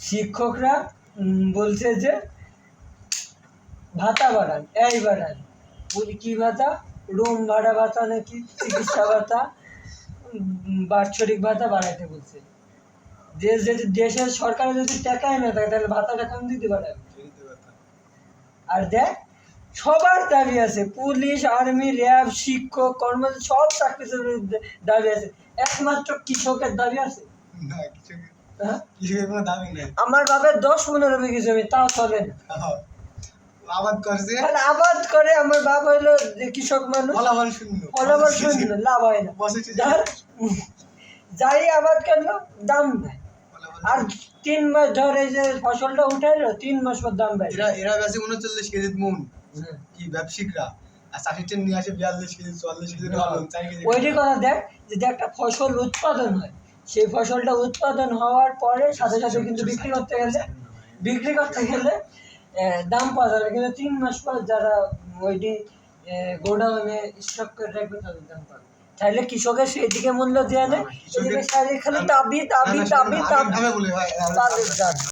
শিক্ষকরা বলছে যে ভাতা বাড়ান এই বাড়ান। বলি কি ভাতা? রুম ভাড়া ভাতা নাকি? চিকিৎসা ভাতা? বাৎসরিক ভাতা বাড়াতে বলছে। দেশ যদি দেশের সরকারে যদি টাকাই না থাকে তাহলে ভাতাটা কম দিতে পারে আর দেখ সবার দাবি আছে পুলিশ আর্মি র্যাব শিক্ষক কর্মচারী সব চাকরিজীবীর দাবি আছে। একমাত্র কৃষকের দাবি আছে? না কৃষকের আমার বাপের দশ পনেরো বিঘি জমি তাও চলে না। আবাদ করছে? আবাদ করে আমার বাপ হইল কৃষক মানুষ। ফলাফল শূন্য। ফলাফল শূন্য লাভ হয় না। যাই আবাদ করল দাম আর তিন মাস ধরে যে ফসলটা উঠাইলো তিন মাস পর দাম পাই এরা এরা বেশি উনচল্লিশ কেজি মন। কি ব্যবসায়িকরা? আর চাষিটা নিয়ে আসে বিয়াল্লিশ কেজি চুয়াল্লিশ কেজি কেজি। ওইটি কথা দেখ যদি একটা ফসল উৎপাদন হয়। সেই ফসলটা উৎপাদন হওয়ার পরে সাথে সাথে কিন্তু বিক্রি করতে গেলে বিক্রি করতে গেলে দাম পাওয়া যাবে। কিন্তু তিন মাস পর যারা ওইটি গোডাউনে স্টক করে রাখবে তাদের দাম পাবে। তাহলে কৃষকের সেই দিকে মূল্য দেওয়া নেই। না, এদিকে খালি তাবি তাবি তাবি ভাই, তাদের দাবি।